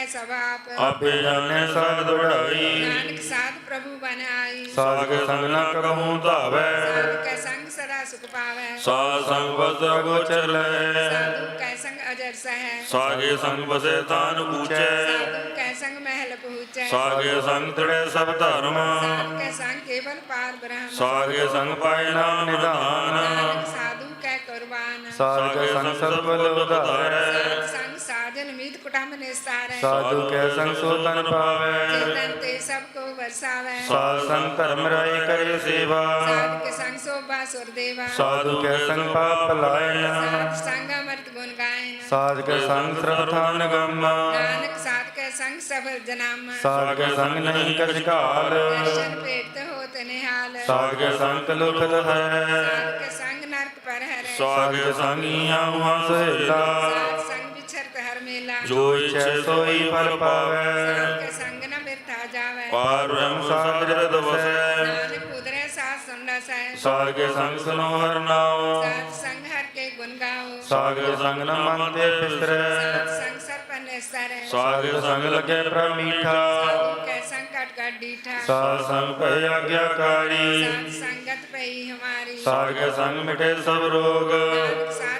Speaker 2: ਤਜੈ ਸਵਾਪ
Speaker 1: ਆਪੇ ਜਾਣੇ ਸਾਧ ਵਡਾਈ।
Speaker 2: ਨਾਨਕ ਸਾਧ ਪ੍ਰਭੂ ਬਨ ਆਈ।
Speaker 1: ਸਾਧ ਸੰਗ ਨ ਕਹੂੰ ਧਾਵੈ।
Speaker 2: ਸਾਧ ਕੈ ਸੰਗ ਸਦਾ ਸੁਖ ਪਾਵੈ।
Speaker 1: ਸਾਧ ਸੰਗ ਬਸ ਅਗੋਚਰ ਲੈ
Speaker 2: ਸਾਧੂ ਕੈ ਸੰਗ ਅਜਰ ਸਹਿ।
Speaker 1: ਸਾਧ ਕੇ ਸੰਗ ਬਸੇ ਤਾਨ ਪੂਚੈ।
Speaker 2: ਸਾਧੂ ਕੈ ਸੰਗ ਮਹਿਲ ਪਹੁੰਚੈ
Speaker 1: ਸਾਧ ਕੇ ਸੰਗ ਤੜੇ ਸਭ ਧਰਮ।
Speaker 2: ਸਾਧ ਕੈ ਸੰਗ ਕੇਵਲ ਪਾਰ ਬ੍ਰਹਮ।
Speaker 1: ਸਾਧ ਕੇ ਸੰਗ ਪਾਏ ਨਾਮ ਨਿਧਾਨ।
Speaker 2: ਨਾਨਕ ਸਾਧੂ ਕੈ ਕੁਰਬਾਨ।
Speaker 3: ਸਾਧ ਕੇ ਸੰਗ ਸਭ ਬਲ ਉਧਾਰੈ।
Speaker 2: ਕੁਟੰਬ ਨਿਸਤਾਰੈ
Speaker 3: ਸਾਧੂ ਕੈ ਸੰਗ ਸੋ ਤਨ ਪਾਵੈ
Speaker 2: ਚੇਤਨ ਤੇ ਸਭ ਕੋ ਵਰਸਾਵੈ
Speaker 3: ਸਾਧ ਸੰਗ ਧਰਮ ਰਾਏ ਕਰੇ ਸੇਵਾ
Speaker 2: ਸਾਧ ਕੇ ਸੰਗ ਸੋਭਾ ਸੁਰਦੇਵਾ
Speaker 3: ਸਾਧੂ ਕੈ ਸੰਗ ਪਾਪ ਲਾਇਨ
Speaker 2: ਸੰਗ ਅਮਰਤ ਗੁਣ ਗਾਇਨ
Speaker 3: ਸਾਧ ਕੇ ਸੰਗ ਸਰਥਾ ਨਗਮ
Speaker 2: ਨਾਨਕ ਸਾਧ ਕੇ ਸੰਗ ਸਭਲ ਜਨਾਮ
Speaker 3: ਸਾਧ ਕੇ ਸੰਗ ਨਹੀਂ ਕਛ ਕਾਲ
Speaker 2: ਦਰਸ਼ਨ ਭੇਟ ਹੋਤ ਨਿਹਾਲ
Speaker 3: ਸਾਧ ਕੇ ਸੰਗ ਕਲੁਖਤ ਹੈ
Speaker 2: ਸਾਧ ਕੇ ਸੰਗ ਨਰਕ ਪਰ ਹਰੇ
Speaker 3: ਸਾਧ ਕੇ ਸੰਗੀਆਂ ਉਹਾਂ ਸਹਿਲਾ
Speaker 1: ਜੋ
Speaker 3: ਇਛੈ ਸੋਈ ਫਲ ਪਾਵੇ।
Speaker 2: ਕੇ ਸੰਗ ਨ ਬਿਰਥਾ
Speaker 1: ਜਾਵੇ। ਪਰਮ ਸਾਗਰ
Speaker 2: ਦਵਸੈ। ਨਾਨਕ ਉਦਰੇ ਸਾਥ
Speaker 3: ਸੰਦਾਸੈ ਸਾਗੇ ਸੰਗ ਸੁਨੋ ਹਰ ਨਾਉ।
Speaker 2: ਸਾਥ ਸੰਗ ਹਰ ਕੇ ਗੁਣ
Speaker 3: ਗਾਓ ਸਾਗਰ ਸੰਗ ਨ ਮਨ ਤੇ
Speaker 2: ਸਾਥ ਪਿਸਰੈ ਸੰਗ ਸਰ
Speaker 3: ਪਨੇਸਰੇ ਸਾਗਰ ਸੰਗ ਲਗੇ
Speaker 2: ਪ੍ਰਮੀਠਾ ਕੈ ਸੰਕਟ ਕਾ ਡੀਠਾ।
Speaker 3: ਸਾਧ ਸੰਗ ਭਏ ਆਗਿਆਕਾਰੀ।
Speaker 2: ਸਾਥ ਸੰਗਤ ਪਈ
Speaker 3: ਹਮਾਰੀ। ਸਾਗਰ ਸੰਗ ਮਿਟੇ ਸਭ ਰੋਗ।
Speaker 2: ਨਾਨਕ ਸਾਥ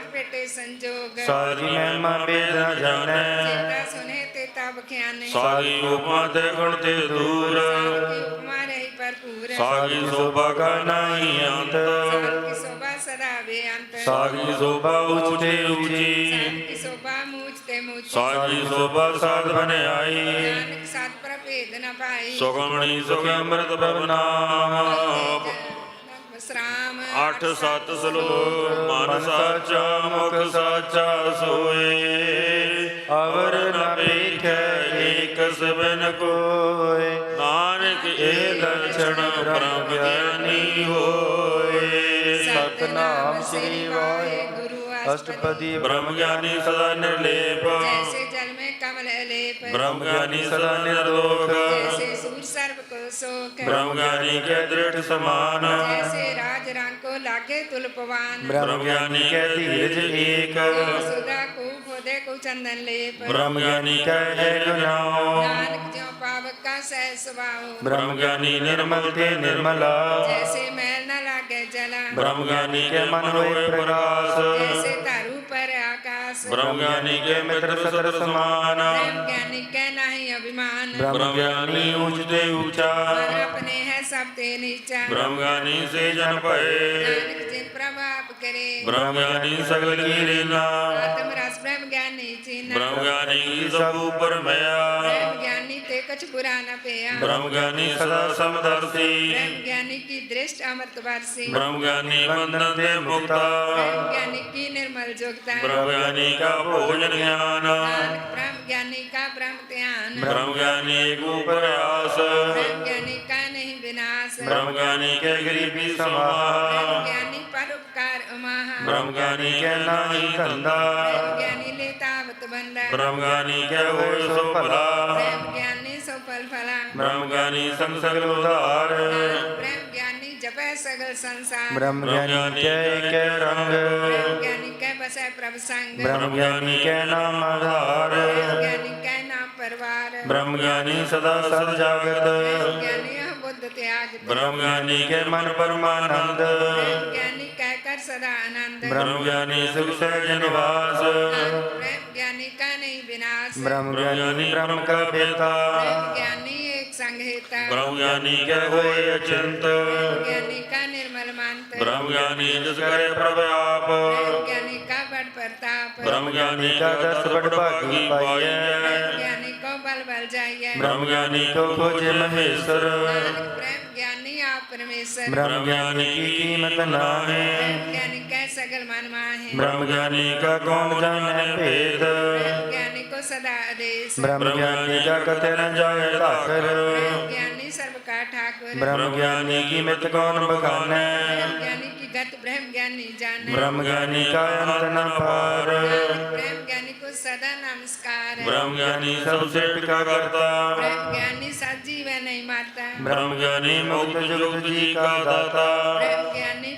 Speaker 3: ਸੰਜੋਗ। ਸਾਰੀ ਮਹਿਮਾ
Speaker 1: ਤੇ ਗੁਣ ਤੇ ਦੂਰ। ਸਾਰੀ ਸੋਭਾ ਕਾ ਨਹੀਂ ਅੰਤ।
Speaker 3: ਸਾਰੀ ਸੋਭਾ
Speaker 2: ਸਦਾ ਵੇ
Speaker 1: ਸਾਰੀ ਸੋਭਾ ਸਾਧ ਬਨੇ ਆਈ।
Speaker 2: ਨਾਨਕ ਪ੍ਰਭੇਦ ਨ ਪਾਈ।
Speaker 1: ਸੁਗਮਣੀ ਸੁਖ ਅੰਮ੍ਰਿਤ
Speaker 2: ਨਾਮ।
Speaker 1: ਅੱਠ ਸਤ ਸਲੋਕ ਮਨ ਸਾਚਾ ਮੁਖ ਸਾਚਾ ਸੋਏ।
Speaker 3: ਅਵਰ ਨ ਵੇਖੈ ਏਕ ਸਬਨ ਕੋਇ
Speaker 1: ਨਾਨਕ
Speaker 3: ਇਹ
Speaker 1: ਇਹ
Speaker 3: ਲਛਣ ਬ੍ਰਹਮ ਗਿਆਨੀ ਹੋਏ। ਸਤਨਾਮ ਸ੍ਰੀ ਵਾਹਿਗੁਰੂ। ਅਸ਼ਟਪਦੀ
Speaker 1: ਬ੍ਰਹਮਗਿਆਨੀ ਸਦਾ ਨਿਰਲੇਪ
Speaker 2: ਜੈਸੇ ਜਲ ਮੇ ਕਮਲ
Speaker 1: ਅਲੇਪ ਬ੍ਰਹਮਗਿਆਨੀ ਸਦਾ ਨਿਰਦੋਖ
Speaker 2: ਜੈਸੇ ਸੂਰ ਸਰਬ ਕੋ
Speaker 1: ਸੋਖ ਬ੍ਰਹਮਗਿਆਨੀ ਕੇ ਦ੍ਰਿੜ ਸਮਾਨ
Speaker 2: ਜੈਸੇ ਰਾਜ ਰੰਗ ਕੋ ਲਾਗੇ
Speaker 3: ਤੁਲਪਵਾਨ ਬ੍ਰਹਮਗਿਆਨੀ ਕੇ ਧੀਰਜ ਏਕ
Speaker 2: ਸੁਦਾ ਕੋ ਫੋਦੇ ਕੋ ਚੰਦਨ
Speaker 3: ਲੇਪ ਬ੍ਰਹਮਗਿਆਨੀ ਕੈ ਏਕ
Speaker 2: ਨਾਉ ਨਾਨਕ ਜਿਉ ਪਾਵਕ ਕਾ ਸਹਿ
Speaker 3: ਸੁਭਾਉ ਬ੍ਰਹਮਗਿਆਨੀ ਨਿਰਮਲ ਤੇ ਨਿਰਮਲਾ
Speaker 2: ਜੈਸੇ ਮੈਂ जला
Speaker 1: ब्रह्म ज्ञानी के मन हुए प्रकाश
Speaker 2: जैसे तारू पर आकाश
Speaker 1: ब्रह्म ज्ञानी के मित्र सतर समान
Speaker 2: ब्रह्म ज्ञानी के नहीं अभिमान
Speaker 3: ब्रह्म ज्ञानी उच्चते
Speaker 2: ऊंचा अपने है सब ते नीचा
Speaker 1: ब्रह्म ज्ञानी से जन भय
Speaker 2: नानक जिन प्रभाव करे
Speaker 1: ब्रह्म ज्ञानी सगल की लीला
Speaker 2: आत्म रस ब्रह्म ज्ञानी चिन्ह
Speaker 1: ब्रह्म ज्ञानी सब ऊपर मया
Speaker 2: ब्रह्म ज्ञानी कछ पुराना पेया
Speaker 1: ब्रह्म ज्ञानी सदा समदर्शी
Speaker 2: ब्रह्म ज्ञानी की दृष्ट अमृत वारसी
Speaker 1: ब्रह्म ज्ञानी बंधन से मुक्ता
Speaker 2: ब्रह्म ज्ञानी की निर्मल जोगता
Speaker 1: ब्रह्म ज्ञानी का भोजन
Speaker 2: ज्ञान ब्रह्म ज्ञानी का ब्रह्म ध्यान
Speaker 1: ब्रह्म ज्ञानी को प्रयास
Speaker 2: ब्रह्म ज्ञानी का नहीं विनाश
Speaker 1: ब्रह्म ज्ञानी के
Speaker 2: गरीबी
Speaker 1: समाह
Speaker 2: ज्ञानी परोपकार उमाह ब्रह्म ज्ञानी के
Speaker 1: नाही धंधा ज्ञानी लेता वत बंदा
Speaker 2: ब्रह्म ज्ञानी के हो सो भला ज्ञानी
Speaker 1: ਬ੍ਰਹਮ ਗਿਆਨੀ ਸੰਤ ਸਗਲ ਉਧਾਰ
Speaker 2: ਬ੍ਰਹਮ ਗਿਆਨੀ ਜਪੈ ਸਗਲ ਸੰਸਾਰ
Speaker 3: ਬ੍ਰਹਮ ਗਿਆਨੀ ਕੈ ਕੈ ਰੰਗ
Speaker 2: ਬ੍ਰਹਮ ਗਿਆਨੀ ਕੈ ਬਸੈ ਪ੍ਰਭ ਸੰਗ
Speaker 3: ਬ੍ਰਹਮ ਗਿਆਨੀ ਕੈ ਨਾਮ ਆਧਾਰ
Speaker 2: ਬ੍ਰਹਮ ਗਿਆਨੀ ਕੈ ਨਾਮ ਪਰਵਾਰ
Speaker 1: ਬ੍ਰਹਮ ਗਿਆਨੀ ਸਦਾ ਸਦ ਜਾਗਤ
Speaker 2: ਬ੍ਰਹਮ ਗਿਆਨੀ ਬੁੱਧ ਤਿਆਗ
Speaker 1: ਬ੍ਰਹਮ ਗਿਆਨੀ ਕੈ
Speaker 3: ਮਨ ਪਰਮਾਨੰਦ
Speaker 2: ਬ੍ਰਹਮ ਗਿਆਨੀ ਕੈ ਕਰ ਸਦਾ ਆਨੰਦ
Speaker 1: ਬ੍ਰਹਮ ਗਿਆਨੀ ਸੁਖ ਸਹਿਜ ਨਿਵਾਸ
Speaker 2: ਬ੍ਰਹਮ ਗਿਆਨੀ ਕਾ ਨਹੀਂ ਵਿਨਾਸ਼
Speaker 3: ਬ੍ਰਹਮ ਗਿਆਨੀ ਬ੍ਰਹਮ ਕਾ
Speaker 2: ਭੇਤਾ ਬ੍ਰਹਮ ਗਿਆਨੀ ਰਹਿਤਾ
Speaker 1: ਬ੍ਰਹਮ ਗਿਆਨੀ ਕੈ ਹੋਏ ਅਚਿੰਤ
Speaker 2: ਗਿਆਨੀ ਕਾ ਨਿਰਮਲ ਮੰਤ
Speaker 1: ਬ੍ਰਹਮ ਗਿਆਨੀ ਜਿਸ ਕਰੇ ਪ੍ਰਭ ਆਪ
Speaker 2: ਬ੍ਰਹਮ ਗਿਆਨੀ ਕਾ ਬੜ ਪ੍ਰਤਾਪ
Speaker 1: ਬ੍ਰਹਮ ਗਿਆਨੀ ਕਾ ਦਸ ਬੜ ਭਾਗੀ ਪਾਈਐ
Speaker 2: ਗਿਆਨੀ ਕੋ ਬਲ ਬਲ ਜਾਈਐ
Speaker 1: ਬ੍ਰਹਮ ਗਿਆਨੀ
Speaker 3: ਕੋ ਖੋਜੇ ਮਹੇਸ਼ਰ
Speaker 2: ਨਾਨਕ ਪ੍ਰੇਮ ਗਿਆਨੀ ਆਪ ਪਰਮੇਸ਼ਰ
Speaker 3: ਬ੍ਰਹਮ ਗਿਆਨੀ ਕੀ ਕੀਮਤ
Speaker 2: ਨਾ ਹੈ ਗਿਆਨੀ सगल मन माहे
Speaker 1: ब्रह्म ज्ञानी का कौन जाने भेद
Speaker 2: ब्रह्म ज्ञानी को सदा आदेश
Speaker 3: ब्रह्म ज्ञानी का कथे न जाए
Speaker 2: लाखर ज्ञानी सर्व का ठाकुर
Speaker 3: ब्रह्म ज्ञानी की मित कौन
Speaker 2: बखाने ज्ञानी की गत ब्रह्म ज्ञानी जाने
Speaker 3: ब्रह्म ज्ञानी का अंत न पार
Speaker 2: ब्रह्म ज्ञानी को सदा नमस्कार
Speaker 1: ब्रह्म ज्ञानी सबसे का करता
Speaker 2: ब्रह्म ज्ञानी सजीव नहीं माता
Speaker 1: ब्रह्म ज्ञानी मुक्त जगत जी का दाता
Speaker 2: ब्रह्म ज्ञानी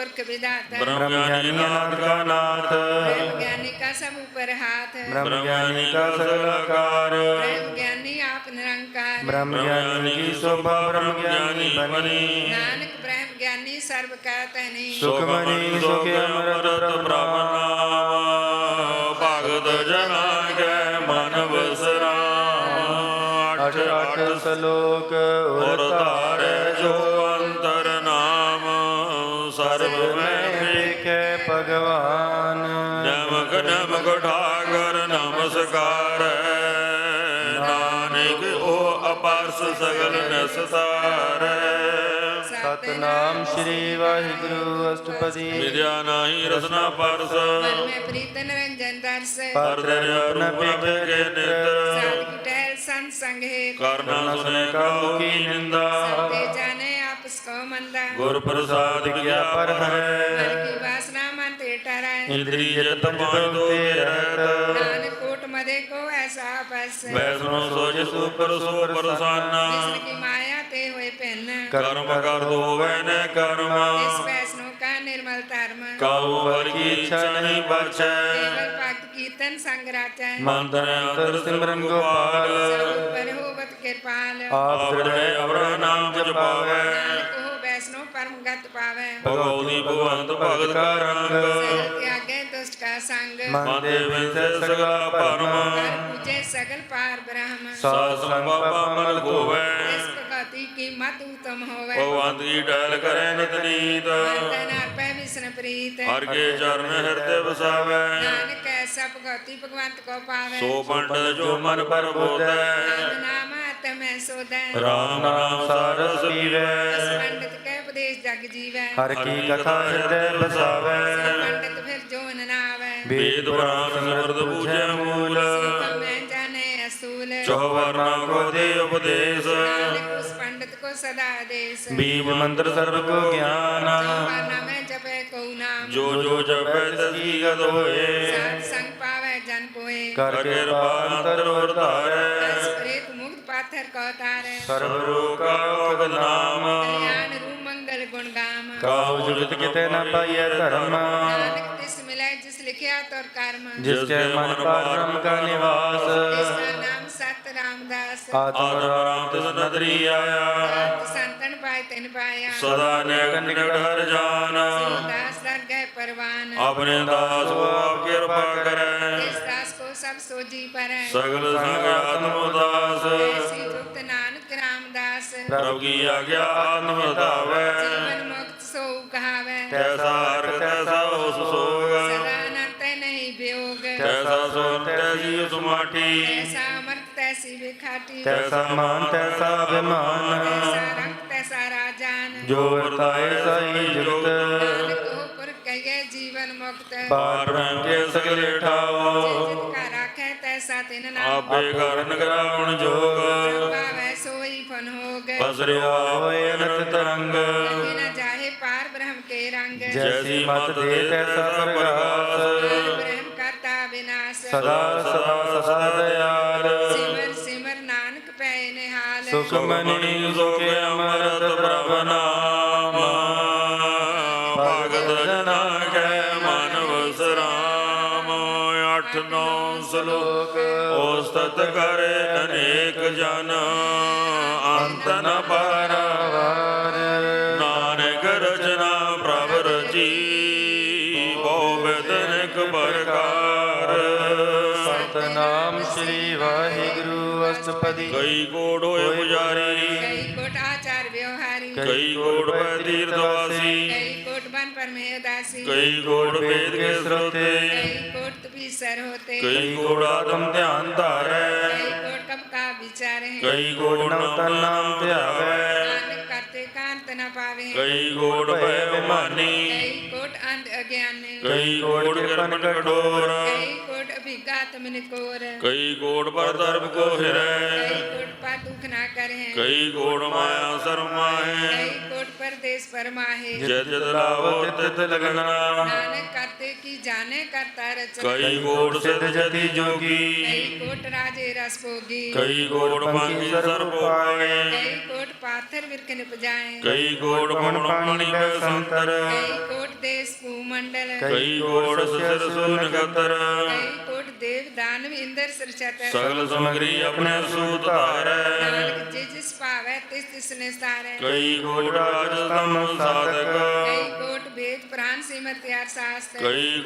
Speaker 2: ਪੁਰਖ ਵਿਦਾਤਾ
Speaker 1: ਬ੍ਰਹਮ ਗਿਆਨੀ ਨਾਥ ਕਾ ਨਾਥ
Speaker 2: ਪ੍ਰੇਮ ਗਿਆਨੀ ਕਾ ਸਭ ਉਪਰ ਹਾਥ
Speaker 3: ਬ੍ਰਹਮ ਗਿਆਨੀ ਕਾ ਸਰਲਾਕਾਰ
Speaker 2: ਪ੍ਰੇਮ ਗਿਆਨੀ ਆਪ ਨਿਰੰਕਾਰ
Speaker 3: ਬ੍ਰਹਮ ਗਿਆਨੀ ਕੀ ਸੋਭਾ ਬ੍ਰਹਮ ਗਿਆਨੀ ਬਨੀ
Speaker 2: ਨਾਨਕ ਪ੍ਰੇਮ ਗਿਆਨੀ ਸਰਬ ਕਾ ਤਨੀ
Speaker 3: ਸੁਖਮਨੀ ਸੁਖਿ ਅਮਰਤ
Speaker 1: ਪ੍ਰਭ ਨਾਮ ਸਗਲ ਨਿਸਤਾਰੈ
Speaker 3: ਸਤਨਾਮ ਸ੍ਰੀ ਵਾਹਿਗੁਰੂ ਅਸ਼ਟਪਦੀ।
Speaker 1: ਵਿਦਿਆ ਨਾਹੀ ਰਸਨਾ ਪਰਸ।
Speaker 2: ਮਨ ਮੈਂ ਪ੍ਰੀਤ ਨਿਰੰਜਨ ਦਰਸ
Speaker 1: ਪਰ ਦਰਿਆ ਰੂਪ ਕੇ ਨਿਤਰ
Speaker 2: ਸਾਧਕੀ ਟਹਿਲ ਸੰਤ ਸੰਗ ਹੈ
Speaker 1: ਕਰਨਾ ਸੁਨੇ ਕਾਹੂ ਕੀ ਨਿੰਦਾ।
Speaker 2: ਸਤੇ ਜਾਣੇ ਆਪਸ ਕੋ ਮੰਦਾ।
Speaker 1: ਗੁਰ ਪ੍ਰਸਾਦ ਕੀਆ ਪਰ
Speaker 2: ਮਨ
Speaker 1: ਹੈ
Speaker 2: ਕੀ ਵਾਸਨਾ ਮਨ ਤੇ ਟਰੈ।
Speaker 1: ਇੰਦਰੀ ਜਤ ਪਾਇ ਦੋ ਰਹਿਤ ਵੈਸਨੋ ਸੋਜ ਸੁਪਰ ਸੋ ਪ੍ਰਸਾਨਾ
Speaker 2: ਜਿਸਨ ਕੀ ਮਾਇਆ ਤੇ ਹੋਏ ਪੈਨ
Speaker 1: ਕਰਮ ਕਰ ਹੋਵੇ ਨ
Speaker 2: ਇਸ
Speaker 1: ਕਰਮ
Speaker 2: ਵੈਸਨੋ ਕਾ ਨਿਰਮਲ ਧਰਮ।
Speaker 1: ਕਾਹੂ ਹਰ ਕੀ ਇੱਛਾ ਨਹੀਂ ਬਚੈ
Speaker 2: ਕੇਵਲ ਭਗਤ ਕੀਰਤਨ ਸੰਗ ਰਾਚੈ
Speaker 1: ਮੰਦਰ ਅੰਤਰ ਸਿਮਰਨ ਗੋਪਾਲ।
Speaker 2: ਸਭ ਪਰ ਹੋਵਤ ਕਿਰਪਾਲ।
Speaker 3: ਆਪ
Speaker 1: ਆਪਣੇ ਅਵਰ ਨਾਮ ਜਪਾਵੇ।
Speaker 2: ਨਾਨਕ ਉਹ ਵੈਸਨੋ ਪਰਮ ਗਤ ਪਾਵੈ।
Speaker 1: ਭਗਉਦੀ ਭਗਵੰਤ ਭਗਤ ਕਾ ਰੰਗ।
Speaker 2: ਸੰਗ।
Speaker 3: ਮਨ ਦੇ ਵਿੱਚ
Speaker 1: ਸਗਲਾ ਭਰਮ
Speaker 2: ਕਰ ਪੂਜੇ ਸਗਲ ਪਾਰ ਬ੍ਰਹਮ
Speaker 3: ਸਾਧ
Speaker 1: ਸਾਧ
Speaker 3: ਸੰਗ
Speaker 1: ਬਾਬਾ ਮਨ ਹੋਵੇ
Speaker 2: ਇਸ ਭਗਤੀ ਕੀ ਮਤ ਉਤਮ ਹੋਵੇ।
Speaker 1: ਭਗਵੰਤ ਕੀ ਟਹਿਲ ਕਰੇ ਨਿਤ ਨੀਤ।
Speaker 2: ਵੰਦਨ ਅਰਪੈ ਵਿਸ਼ਨ ਪ੍ਰੀਤ।
Speaker 1: ਹਰ ਕੇ ਚਰਨ ਹਿਰਦੇ ਵਸਾਵੇ।
Speaker 2: ਨਾਨਕ ਐਸਾ ਭਗਤੀ ਭਗਵੰਤ ਕੋ ਪਾਵੈ।
Speaker 1: ਸੋ ਪੰਡਤ ਜੋ ਮਨ ਪਰ ਬੋਧੈ।
Speaker 2: ਨਾਮ ਆਤਮੈ ਸੋਦੈ
Speaker 1: ਰਾਮ ਨਾਮ ਸਾਰਸ ਪੀਵੇ।
Speaker 2: ਇਸ ਪੰਡਿਤ ਕੈ ਉਪਦੇਸ਼ ਜਗ ਜੀਵੈ।
Speaker 3: ਹਰ ਕੀ ਕਥਾ ਹਿਰਦੈ ਬਸਾਵੇ
Speaker 2: ਪੰਡਿਤ
Speaker 1: ਵੇਦ ਪੁਰਾਣ ਸਮਰਦ ਪੂਜੈ ਮੂਲ।
Speaker 2: ਮੈਂ ਜਾਣੇ ਅਸੂਲ
Speaker 1: ਚੌਵਰਨਾ ਕੋ ਦੇ ਉਪਦੇਸ਼।
Speaker 2: ਨਾਨਕ ਉਸ ਪੰਡਿਤ ਕੋ ਸਦਾ ਦੇਸ
Speaker 3: ਬੀਜ ਮੰਤਰ ਸਰਬ ਕੋ ਗਿਆਨ।
Speaker 2: ਵਰਨਾ ਮੈਂ ਜਪੈ ਕਉ ਨਾਮ
Speaker 1: ਜੋ ਜੋ ਜਪੈ ਤਸੀ ਗਤ ਹੋਏ।
Speaker 2: ਸਾਧ ਸੰਗ ਪਾਵੈ ਜਨ ਕੋਏ
Speaker 3: ਕਰ
Speaker 1: ਕਿਰਪਾ ਅੰਤਰ ਵਰਤਾਰੈ
Speaker 2: ਪ੍ਰੇਤ ਮੁਕਤ ਪਾਥਰ ਕੋ ਤਾਰੈ
Speaker 3: ਸਰਬ
Speaker 1: ਰੋਕਾ ਔਗਦ ਨਾਮ।
Speaker 2: ਕਲਿਆਣ ਰੂ ਮੰਗਲ ਗੁਣ ਗਾਮ।
Speaker 3: ਕਾਉ ਜੁਗਤ ਕਿਤੇ ਨ ਪਾਈਐ ਧਰਮ।
Speaker 2: ਨਾਨਕ ਤਿਸ ਮਿਲੈ ਜਿਸ ਲਿਖਿਆ ਤੁਰ ਕਰਮ।
Speaker 3: ਜਿਸ ਕੇ ਮਨ ਪਾਰਮ ਕਾ
Speaker 2: ਇਸ
Speaker 3: ਨਿਵਾਸ।
Speaker 2: ਦਾ ਨਾਮ ਸਤ ਰਾਮਦਾਸ
Speaker 3: ਆਤਮ
Speaker 1: ਆਦਮ
Speaker 3: ਰਾਮ
Speaker 1: ਰਾਮ ਤਿਸ ਨਦਰੀ ਆਇਆ।
Speaker 2: ਆਪ ਸੰਤਨ ਪਾਇ ਤੈਨ ਪਾਇਆ।
Speaker 1: ਸਦਾ ਨੇਕ ਨਿਕਟ ਹਰ ਜਾਨ।
Speaker 2: ਦਾਸ ਦਰ ਗਏ ਪਰਵਾਨ।
Speaker 1: ਆਪਣੇ ਦਾਸ ਕੋ ਆਪ ਕਿਰਪਾ ਕਰੈ।
Speaker 2: ਕੋ ਸਭ ਸੋਜੀ ਪਰੈ।
Speaker 1: ਸਗਲ ਸੰਗ ਆਤਮ ਉਦਾਸ।
Speaker 2: ਐਸੀ ਤੁਕਤ ਨਾਨਕ ਰਾਮਦਾਸ
Speaker 1: ਪ੍ਰਭ ਕੀ ਆਗਿਆ ਆਤਮ ਧਾਵੈ
Speaker 2: ਜੀਵਨ ਮੁਕਤ ਸੋ ਕਹਾਵੈ
Speaker 1: ਤੈਸਾ ਤੈਸੀ ਸੁਮਾਟੀ
Speaker 2: ਐਸਾ ਅਮਰਤ ਤੈਸੀ ਵਿਖਾਟੀ।
Speaker 3: ਤੈਸਾ ਮਾਨ ਤੈਸਾ ਅਭਿਮਾਨ।
Speaker 2: ਐਸਾ ਰੰਗ ਤੈਸਾ ਰਾਜਾਨ।
Speaker 3: ਜੋ ਵਰਤਾਏ ਸਾਈ ਜੁਗਤ।
Speaker 2: ਨਾਨਕ ਉਹ ਪੁਰ ਕਹੇ ਜੀਵਨ ਮੁਕਤ।
Speaker 3: ਪਾਰ ਬ੍ਰਹਮ ਕੇ ਸਗਲੇ ਠਾਓ
Speaker 2: ਜਿਤ ਕਾ ਰਾਖੈ ਤੈਸਾ ਤਿਨ ਨਾਮ।
Speaker 1: ਆਪੇ ਕਰਨ ਕਰਾਉਣ ਜੋਗ।
Speaker 2: ਪਾਵੈ ਸੋਈ ਫਨ ਹੋਗ
Speaker 1: ਪਸਰਿਆ
Speaker 3: ਹੋਏ ਅਨੰਤ ਤਰੰਗ
Speaker 2: ਨ ਜਾਹੇ ਪਾਰ ਬ੍ਰਹਮ ਕੇ ਰੰਗ।
Speaker 3: ਜੈਸੀ ਮਤ ਦੇ ਤੈਸਾ ਪ੍ਰਗਾਸ।
Speaker 2: ਪਾਰ ਬ੍ਰਹਮ ਕਰਤਾ ਵਿਨਾਸ਼।
Speaker 3: ਸਦਾ ਸਦਾ
Speaker 2: ਨਿਹਾਲ
Speaker 3: ਸੁਖ ਮਨੀ ਸੁਖ ਅਮਰਤ ਪ੍ਰਭ ਨਾਮ।
Speaker 1: ਭਗਤ ਜਨਾ ਕੈ ਮਨ ਵਸਰਾਮ। ਅੱਠ ਨੌ ਸ਼ਲੋਕ ਉਸਤਤ ਕਰੇ ਅਨੇਕ ਜਨ। ਅੰਤ ਨ ਪਾਰਾਵਾਰ
Speaker 3: ਅਸਪਦੀ
Speaker 1: ਕਈ ਕੋੜ ਹੋਏ ਪੁਜਾਰੀ
Speaker 2: ਕਈ ਕੋਟ ਆਚਾਰ ਵਿਵਹਾਰੀ
Speaker 1: ਕਈ ਕੋੜ ਪੈ ਤੀਰਥ ਵਾਸੀ
Speaker 2: ਕਈ ਕੋਟ ਬਨ ਪਰਮੇ ਉਦਾਸੀ
Speaker 1: ਕਈ ਕੋੜ ਵੇਦ ਕੇ ਸਰੋਤੇ
Speaker 2: ਕਈ ਕੋਟ ਤਪੀਸਰ ਹੋਤੇ
Speaker 1: ਕਈ ਕੋੜ ਆਤਮ ਧਿਆਨ ਧਾਰੈ
Speaker 2: ਕਈ ਕੋਟ ਕਬ ਕਾ ਵਿਚਾਰੇ
Speaker 1: ਕਈ ਕੋੜ
Speaker 3: ਨਵ ਤਨ ਨਾਮ ਧਿਆਵੈ
Speaker 2: ਨਾਨਕ ਕਰਤੇ ਕਾਂਤ ਨ ਪਾਵੇ
Speaker 1: ਕਈ ਕੋੜ ਭੈ ਵਿਮਾਨੀ
Speaker 2: ਕਈ ਕੋਟ ਅੰਧ ਅਗਿਆਨੀ
Speaker 1: ਕਈ ਕਿਰਪਨ ਕਠੋਰ
Speaker 2: ਕਈ ਕੋਟ ਅਭਿਗਾਤ ਮਨ ਕੋਰ।
Speaker 1: ਕਈ ਕੋੜ ਪਰ ਦਰਬ ਕੋ ਹਿਰੈ
Speaker 2: ਕਈ ਕੋਟ ਪਾ ਦੁਖ ਨਾ ਕਰੇ
Speaker 1: ਕਈ
Speaker 2: ਕਈ ਕੋਟ ਪਰਦੇਸ ਪਰਮਾਹੇ
Speaker 1: ਜਿਤ ਜਿਤ ਲਾਵੋ ਤਿਤ ਲਗਨਾ
Speaker 2: ਨਾਨਕ ਕਰਤੇ ਕੀ ਜਾਣੇ ਕਰਤਾ ਰਚਨਾ।
Speaker 1: ਕਈ ਕੋੜ ਸਿਧ ਜਤੀ ਜੋਗੀ।
Speaker 2: ਕਈ ਕੋਟ ਰਾਜੇ ਰਸ ਭੋਗੀ।
Speaker 1: ਕਈ ਕੋੜ ਮੰਗੀ ਸਰਬ ਪਾਏ।
Speaker 2: ਕਈ ਕੋਟ ਪਾਥਰ ਵਿਰਖ ਨਿਪਜਾਏ
Speaker 1: ਕਈ ਕੋੜ ਮਨ ਪਾਣੀ ਬੈ ਸੰਤਰ।
Speaker 2: ਕਈ ਕੋਟ ਦੇਸ ਭੂਮੰਡਲ
Speaker 1: ਕਈ ਕੋੜ ਸਿਰ ਸੂਨ ਗਤਰ
Speaker 2: ਕਈ ਕੋਟ ਦੇਵ ਦਾਨਵ ਇੰਦਰ ਸਰਚਤਰ
Speaker 1: ਸਗਲ ਸਮਗਰੀ ਆਪਣੇ ਸੂਤ ਧਾਰੈ।
Speaker 2: ਜਿਸ ਜਿਸ ਭਾਵੈ ਤਿਸ ਤਿਸ
Speaker 1: ਤਮ ਸਾਧਕ
Speaker 2: ਕਈ ਕੋਟ ਵੇਦ ਪ੍ਰਾਨ ਸਿਮਰਤਿ ਅਰ ਸਾਸਤ
Speaker 1: ਕਈ